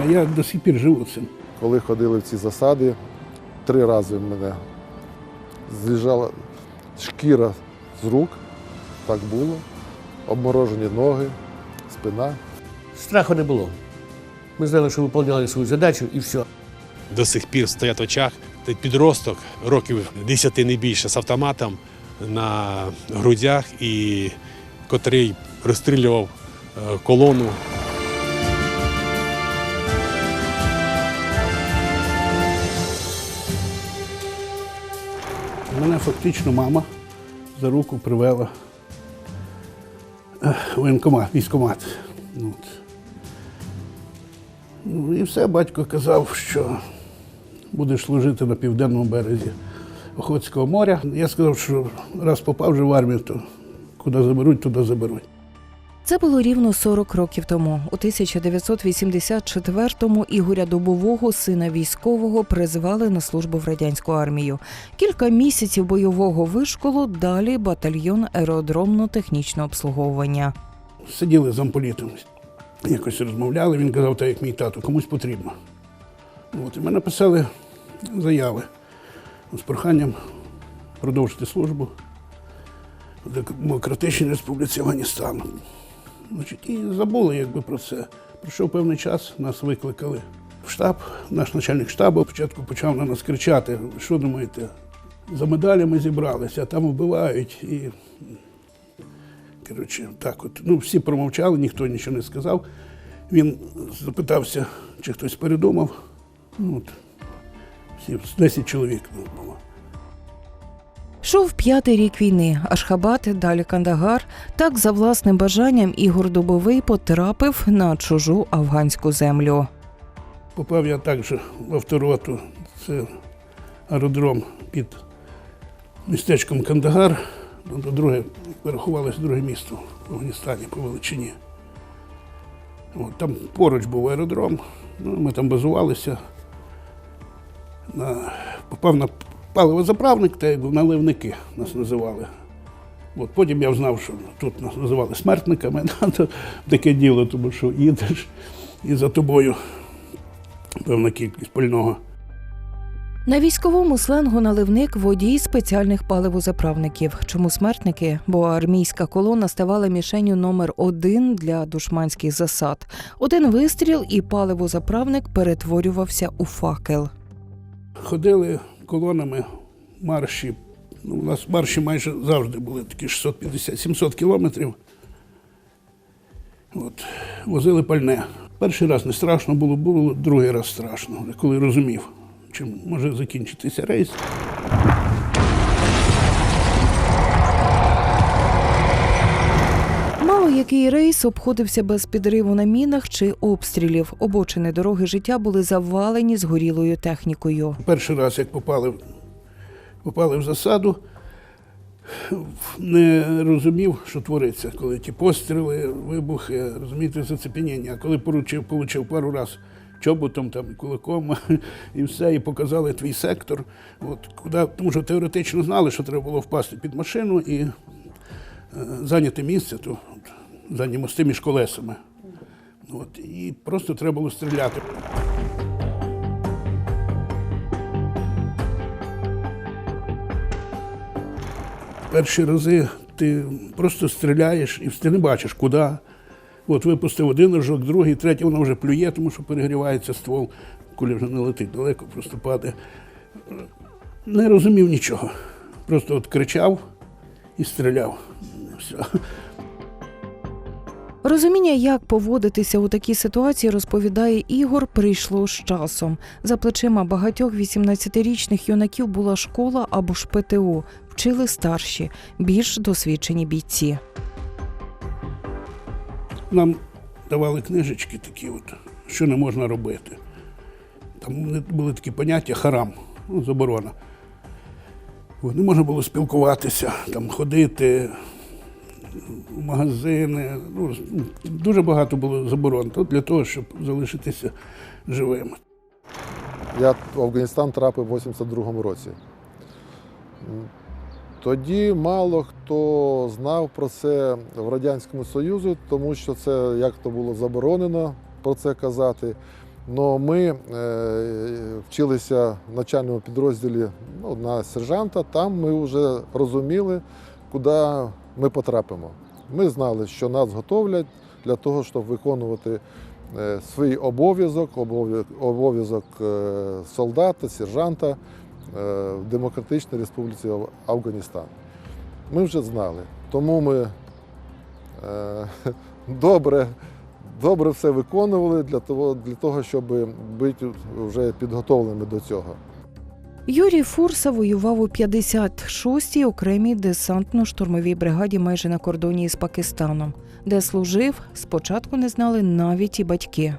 А я до сих пір живу цим. Коли ходили в ці засади, три рази в мене з'їжджала шкіра з рук, так було, обморожені ноги, спина. Страху не було. Ми знали, що виконували свою задачу і все. до сих пір стоять в очах підросток років 10 не більше з автоматом на грудях, і котрий розстрілював е, колону. Мене фактично мама за руку привела е, в воєнкомат, військкомат. Ну, от. Ну і все, батько казав, що будеш служити на південному березі Охотського моря. Я сказав, що раз попав вже в армію, то куди заберуть, туди заберуть. Це було рівно 40 років тому. У 1984-му Ігоря Дубового, сина військового, призвали на службу в радянську армію. Кілька місяців бойового вишколу, далі батальйон аеродромно-технічного обслуговування. Сиділи з замполітом, якось розмовляли. Він казав, так як мій тато, комусь потрібно. От, і ми написали заяви з проханням продовжити службу в Демократичній Республіці Афганістан. Значить, і забули якби про це. Пройшов певний час, нас викликали в штаб. Наш начальник штабу спочатку почав на нас кричати: що думаєте, за медалями зібралися, там вбивають. І Коротше, так от. Ну, всі промовчали, ніхто нічого не сказав. Він запитався, чи хтось передумав. Ну, от, всі, 10 чоловік ну, було. Шов п'ятий рік війни, Ашхабад, далі Кандагар. Так, за власним бажанням, Ігор Дубовий потрапив на чужу афганську землю. Попав я також в автороту. Це аеродром під містечком Кандагар. Ну, то Друге, вирахувалося друге місто в Афганістані по величині. От, там поруч був аеродром, ну, ми там базувалися. На, попав на паливозаправник, та наливники нас називали. От, потім я знав, що тут нас називали смертниками, таке діло, тому що їдеш і за тобою певна кількість пального. На військовому сленгу наливник водій спеціальних паливозаправників. Чому смертники? Бо армійська колона ставала мішенню номер один для душманських засад. Один вистріл, і паливозаправник перетворювався у факел. Ходили колонами марші. Ну, у нас марші майже завжди були такі 650-700 кілометрів. От, возили пальне. Перший раз не страшно було, було другий раз страшно, коли розумів, чим може закінчитися рейс. Мало який рейс обходився без підриву на мінах чи обстрілів. Обочини дороги життя були завалені згорілою технікою. Перший раз, як попали, попали в засаду, не розумів, що твориться, коли ті постріли, вибухи, розумієте, зацепеніння. А коли поручив, получив пару раз чоботом, там, кулаком і все, і показали твій сектор. От, куди, тому що теоретично знали, що треба було впасти під машину і е, зайняти місце, то, от, задні мости між колесами. От, і просто треба було стріляти. Перші рази ти просто стріляєш і ти не бачиш, куди. От випустив один рожок, другий, третій, воно вже плює, тому що перегрівається ствол, куля вже не летить далеко, просто падає. Не розумів нічого. Просто от кричав і стріляв. Все. Розуміння, як поводитися у такій ситуації, розповідає Ігор, прийшло з часом. За плечима багатьох 18-річних юнаків була школа або ж ПТУ. Вчили старші, більш досвідчені бійці. Нам давали книжечки такі, от, що не можна робити. Там були такі поняття харам, ну, заборона. Не можна було спілкуватися, там, ходити магазини. Ну, дуже багато було заборон для того, щоб залишитися живим. Я в Афганістан трапив в 82-му році. Тоді мало хто знав про це в Радянському Союзі, тому що це як то було заборонено про це казати. але ми е, вчилися в навчальному підрозділі ну, на сержанта. Там ми вже розуміли, куди ми потрапимо. Ми знали, що нас готовлять для того, щоб виконувати е, свій обов'язок, обов'язок е, солдата, сержанта е, в Демократичній Республіці Афганістан. Ми вже знали. Тому ми добре, добре все виконували для того, для того, щоб бути вже підготовленими до цього. Юрій Фурса воював у 56-й окремій десантно-штурмовій бригаді майже на кордоні із Пакистаном, де служив, спочатку не знали навіть і батьки.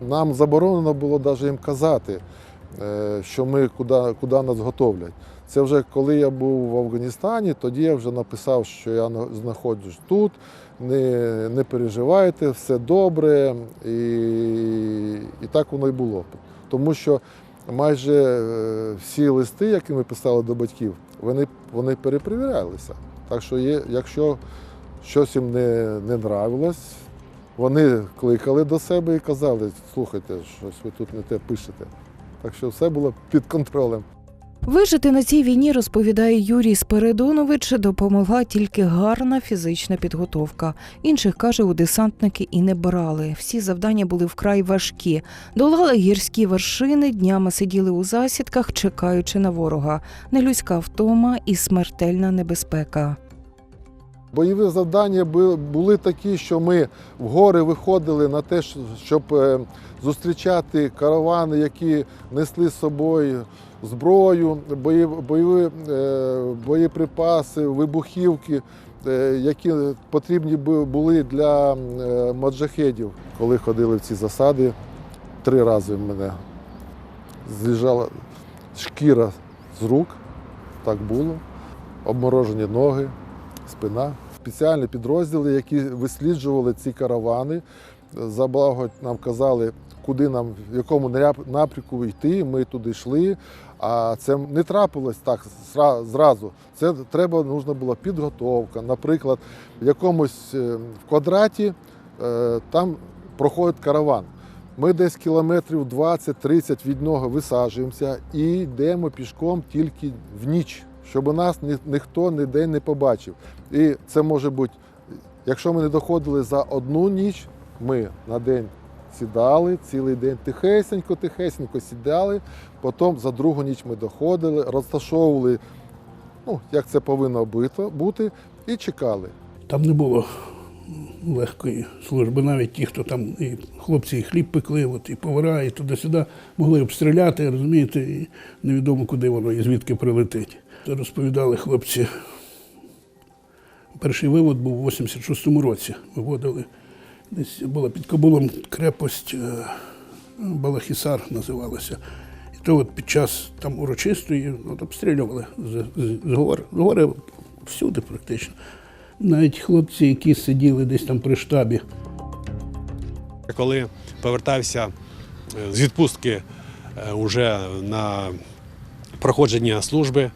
Нам заборонено було навіть їм казати, е, що ми куди, куди нас готовлять. Це вже коли я був в Афганістані, тоді я вже написав, що я знаходжусь тут, не, не переживайте, все добре. І, і так воно і було. Тому що майже е, всі листи, які ми писали до батьків, вони, вони перепровірялися. Так що є, якщо щось їм не, не нравилось, вони кликали до себе і казали, слухайте, щось ви тут не те пишете. Так що все було під контролем. Вижити на цій війні, розповідає Юрій Спиридонович, допомогла тільки гарна фізична підготовка. Інших каже, у десантники і не брали. Всі завдання були вкрай важкі. Долали гірські вершини, днями сиділи у засідках, чекаючи на ворога. Нелюдська втома і смертельна небезпека. Бойові завдання були такі, що ми в гори виходили на те, щоб е, зустрічати каравани, які несли з собою зброю, бойові, е, боєприпаси, вибухівки, е, які потрібні були для маджахедів. Коли ходили в ці засади, три рази в мене з'їжджала шкіра з рук, так було, обморожені ноги спина. Спеціальні підрозділи, які висліджували ці каравани, за благо нам казали, куди нам, в якому напрямку йти. Ми туди йшли. А це не трапилось так зразу. Це треба нужна була підготовка. Наприклад, в якомусь е, в квадраті е, там проходить караван. Ми десь кілометрів 20-30 від нього висаджуємося і йдемо пішком тільки в ніч, щоб нас ні, ніхто ніде не побачив. І це може бути, якщо ми не доходили за одну ніч, ми на день сідали, цілий день тихесенько, тихесенько сідали, потім за другу ніч ми доходили, розташовували, ну, як це повинно бути, і чекали. Там не було легкої служби. Навіть ті, хто там і хлопці і хліб пекли, от, і повара, і туди-сюди, могли обстріляти, розумієте, і невідомо, куди воно і звідки прилетить. Розповідали хлопці. Перший вивод був у 86-му році. Виводили. Десь була під Кабулом крепость е, Балахісар називалася. І то от під час там урочистої от, обстрілювали з, з, з гор. З гори всюди практично. Навіть хлопці, які сиділи десь там при штабі, Коли повертався е, з відпустки е, уже на проходження служби,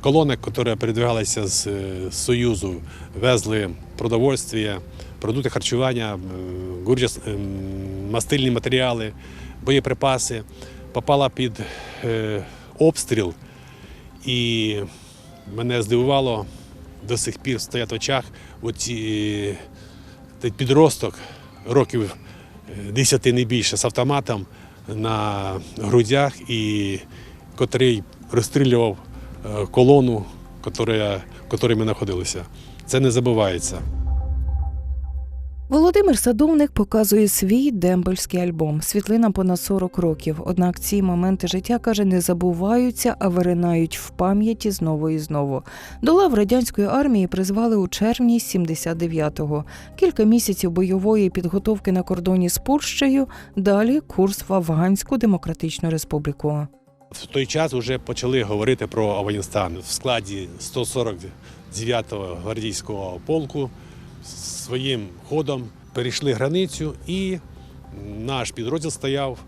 колони, які передвигалися з е, Союзу, везли продовольствие, продукти харчування, е, е, мастильні матеріали, боєприпаси, попала під е, обстріл. І мене здивувало до сих пір стоять в очах оці, підросток років е, 10 не більше з автоматом на грудях, і котрий розстрілював е, колону, котра- в котрій ми знаходилися. Це не забувається. Володимир Садовник показує свій дембельський альбом. Світлина понад 40 років. Однак ці моменти життя каже не забуваються, а виринають в пам'яті знову і знову. До лав радянської армії призвали у червні 79-го. Кілька місяців бойової підготовки на кордоні з Польщею. Далі курс в Афганську Демократичну Республіку. В той час вже почали говорити про Афганістан в складі 149-го гвардійського полку своїм ходом перейшли границю, і наш підрозділ стояв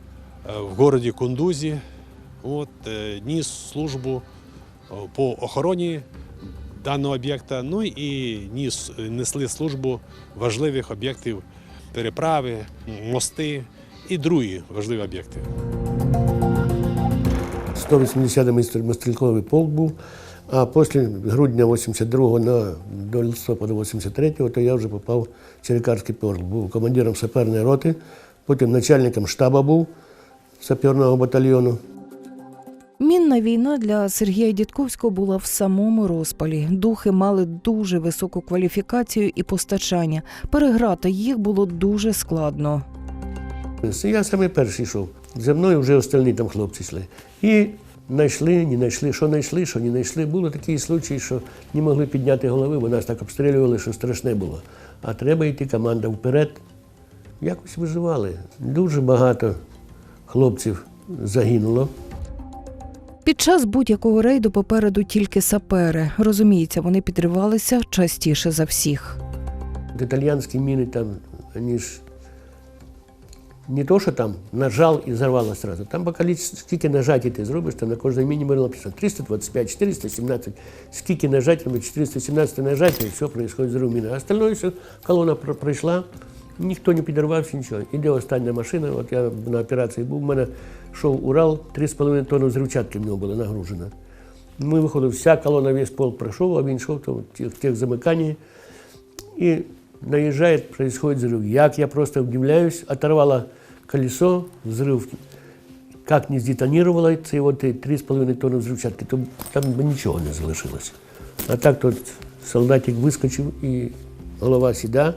е, в городі Кундузі, от, е, ніс службу е, по охороні даного об'єкта, ну і ніс, несли службу важливих об'єктів переправи, мости. і другі важливі об'єкти. 180-й мотострілковий полк був, а після грудня 82-го на, до листопада 83-го то я вже попав в Черекарський полк. Був командиром саперної роти, потім начальником штабу був саперного батальйону. Мінна війна для Сергія Дідковського була в самому розпалі. Духи мали дуже високу кваліфікацію і постачання. Переграти їх було дуже складно. Я саме перший йшов. За мною вже остальні там хлопці йшли. І знайшли, не знайшли, що знайшли, що не знайшли. Були такі случаї, що не могли підняти голови, бо нас так обстрілювали, що страшне було. А треба йти команда вперед. Якось виживали. Дуже багато хлопців загинуло. Під час будь-якого рейду попереду тільки сапери. Розуміється, вони підривалися частіше за всіх. Італіянські міни там, вони ж не то, що там нажав і зарвало сразу. Там по количеству, скільки нажаті ти зробиш, там на кожній міні було написано 325, 417. Скільки нажать, там 417 нажаття, і все, происходит взрыв міни. А остальное все, колона про- пройшла, ніхто не підірвався, нічого. Іде остання машина, от я на операції був, у мене йшов Урал, 3,5 тонни взривчатки в нього було нагружено. Ми виходили, вся колона, весь полк пройшов, а він йшов в тих, в тих замиканні. Наезжает, происходит взрыв. Як я просто удивляюсь, оторвало колесо, взрыв. Как не здетонировало це от 3,5 тонни взривчатки, то там би нічого не залишилось. А так тут солдатик вискочив і голова сіда.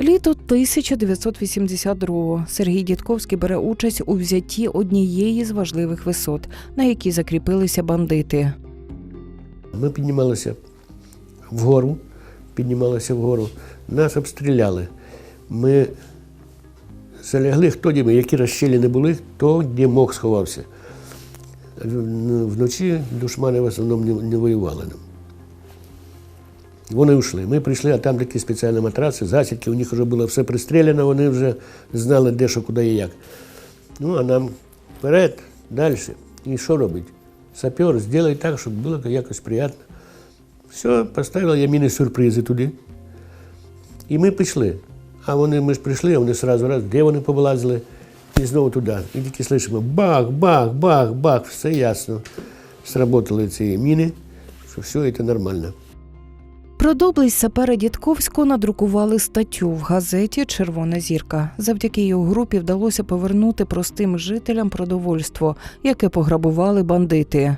Літо 1982-го Сергій Дідковський бере участь у взятті однієї з важливих висот, на якій закріпилися бандити. Ми піднімалися вгору, піднімалися вгору, нас обстріляли. Ми залягли, хто де ми, які розщеліни були, хто де мог сховався. Вночі душмани в основному не, не воювали. Вони йшли. Ми прийшли, а там такі спеціальні матраси, засідки, у них вже було все пристріляно, вони вже знали, де що, куди і як. Ну, а нам вперед, далі. І що робить? Сапер, зробить так, щоб було якось приємно. Все, поставив я міни-сюрпризи туди. І ми пішли. А вони, ми ж прийшли, вони одразу раз, де вони повилазили, і знову туди. І тільки слышимо бах, бах, бах, бах, все ясно. Сработали ці міни, що все це нормально. Про доблесть сапера Дідковського надрукували статтю в газеті Червона зірка. Завдяки його групі вдалося повернути простим жителям продовольство, яке пограбували бандити.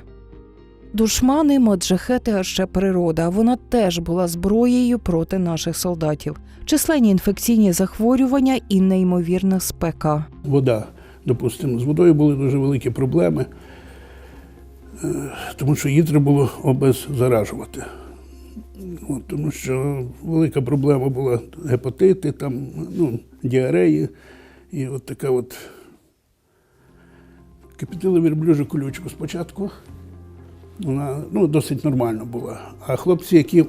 Душмани, маджахети, а ще природа. Вона теж була зброєю проти наших солдатів. Численні інфекційні захворювання і неймовірна спека. Вода, допустимо, з водою були дуже великі проблеми, е, тому що її треба було обеззаражувати. От, тому що велика проблема була гепатити, там, ну, діареї. І от така от кипятили верблюжу колючку спочатку. Вона ну, досить нормально була. А хлопці, які,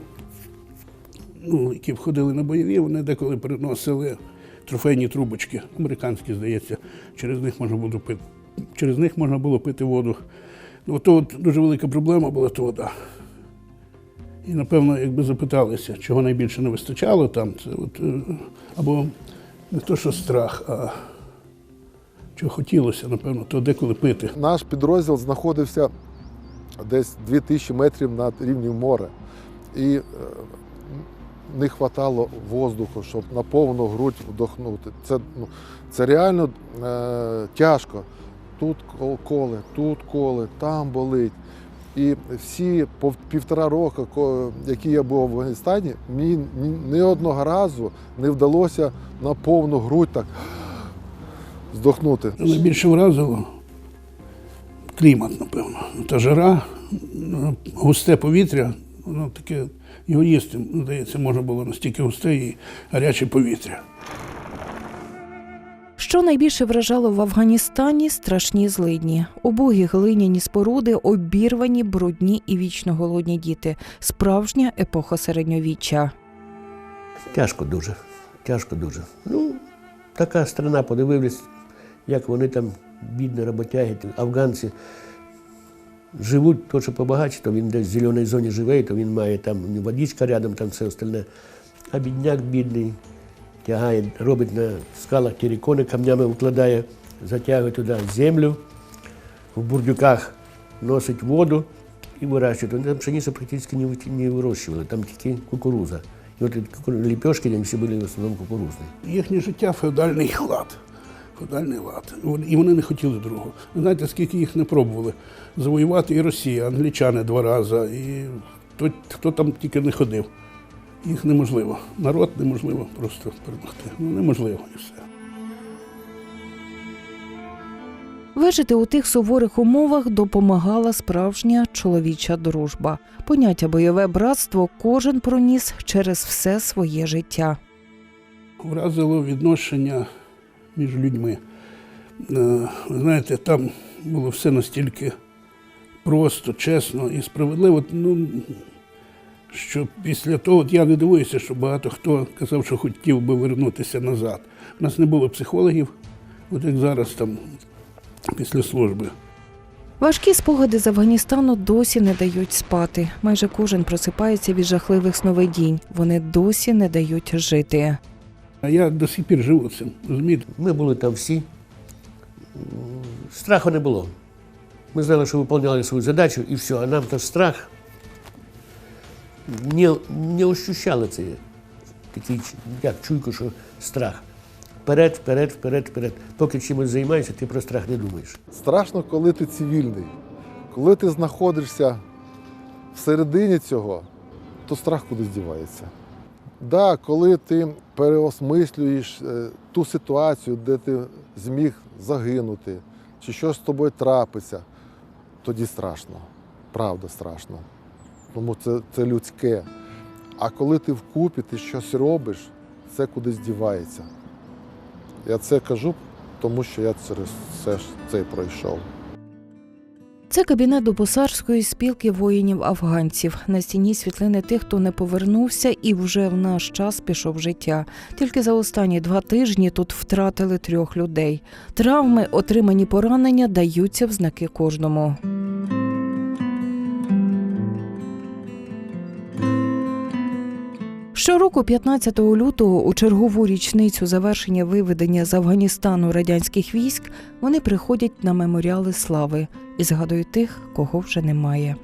ну, які входили на бойові, вони деколи приносили трофейні трубочки, американські, здається, через них можна було пити, через них можна було пити воду. Ну, то от дуже велика проблема була то вода. І, напевно, якби запиталися, чого найбільше не вистачало там, це от, е, або не то, що страх, а чого хотілося, напевно, то деколи пити. Наш підрозділ знаходився десь 2000 метрів над рівнем моря. І е, не вистачало воздуху, щоб на повну грудь вдохнути. Це, ну, це реально е, тяжко. Тут коле, тут коле, там болить. І всі півтора року, які я був в Афганістані, мені ні- одного разу не вдалося на повну грудь так здохнути. Найбільше вразило клімат, напевно. Та жара, густе повітря, воно таке, його їсти, здається, можна було настільки густе і гаряче повітря. Що найбільше вражало в Афганістані страшні злидні. Убогі глиняні споруди, обірвані, брудні і вічно голодні діти. Справжня епоха середньовіччя. Тяжко дуже. Тяжко дуже. Ну, така страна, подивились, як вони там, бідні роботяги, афганці, живуть, то, що побагаче, то він десь в зеленій зоні живе, то він має там водичка рядом, там все остальне. А бідняк бідний, тягає, робить на скалах терикони, камнями вкладає, затягує туди землю, в бурдюках носить воду і вирощує. Вони там пшеницю практично не, не вирощували, там тільки кукуруза. І от ліпешки там всі були в основному кукурузні. Їхнє життя феодальний лад. Феодальний лад. І вони не хотіли другого. Ви знаєте, скільки їх не пробували завоювати і Росія, англічани два рази, і хто, хто там тільки не ходив. Їх неможливо. Народ неможливо просто перемогти. Ну неможливо і все. Вижити у тих суворих умовах допомагала справжня чоловіча дружба. Поняття бойове братство кожен проніс через все своє життя. вразило відношення між людьми. Е, Ви знаєте, там було все настільки просто, чесно і справедливо. Ну, що після того, от я не дивуюся, що багато хто казав, що хотів би вернутися назад. У нас не було психологів, от як зараз там після служби. Важкі спогади з Афганістану досі не дають спати. Майже кожен просипається від жахливих сновидінь. Вони досі не дають жити. А я до сих пір живу цим, розумієте? Ми були там всі. Страху не було. Ми знали, що виконували свою задачу і все, а нам то страх не, не ощущали це. Такий, як чуйку, що страх. Вперед, вперед, вперед, вперед. Поки чимось займаєшся, ти про страх не думаєш. Страшно, коли ти цивільний. Коли ти знаходишся всередині цього, то страх кудись дівається. Да, коли ти переосмислюєш е, ту ситуацію, де ти зміг загинути, чи щось з тобою трапиться, тоді страшно. Правда страшно. Тому це, це людське. А коли ти вкупі, ти щось робиш, це кудись дівається. Я це кажу, тому що я через все це пройшов. Це кабінет Дубосарської спілки воїнів-афганців. На стіні світлини тих, хто не повернувся і вже в наш час пішов життя. Тільки за останні два тижні тут втратили трьох людей. Травми, отримані поранення, даються в знаки кожному. Щороку, 15 лютого, у чергову річницю завершення виведення з Афганістану радянських військ, вони приходять на меморіали слави і згадують тих, кого вже немає.